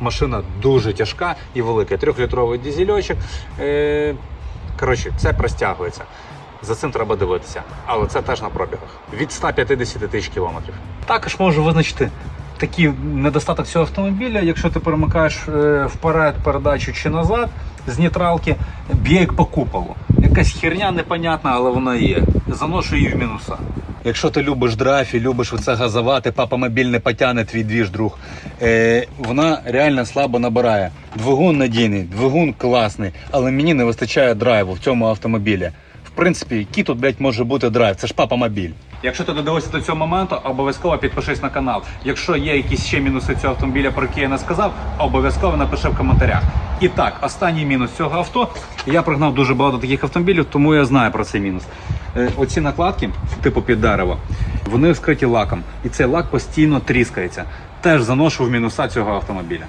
Машина дуже тяжка і велика. Трьохлітровий дізельочок. Е, коротше, це простягується. За цим треба дивитися. Але це теж на пробігах. Від 150 тисяч кілометрів. Також можу визначити такий недостаток цього автомобіля, якщо ти перемикаєш е, вперед передачу чи назад з нейтралки, б'є як по куполу. Якась херня непонятна, але вона є. Заношу її в мінуса. Якщо ти любиш драфі, любиш оце газувати, папа мобіль не потягне твій двіж друг. Е, вона реально слабо набирає. Двигун надійний, двигун класний, але мені не вистачає драйву в цьому автомобілі. Принципі, який тут, блядь, може бути драйв? Це ж папа мобіль. Якщо ти додивився до цього моменту, обов'язково підпишись на канал. Якщо є якісь ще мінуси цього автомобіля, про які я не сказав, обов'язково напиши в коментарях. І так, останній мінус цього авто. Я пригнав дуже багато таких автомобілів, тому я знаю про цей мінус. Е, Оці накладки, типу під дерево, вони вскриті лаком, і цей лак постійно тріскається. Теж заношу в мінуса цього автомобіля.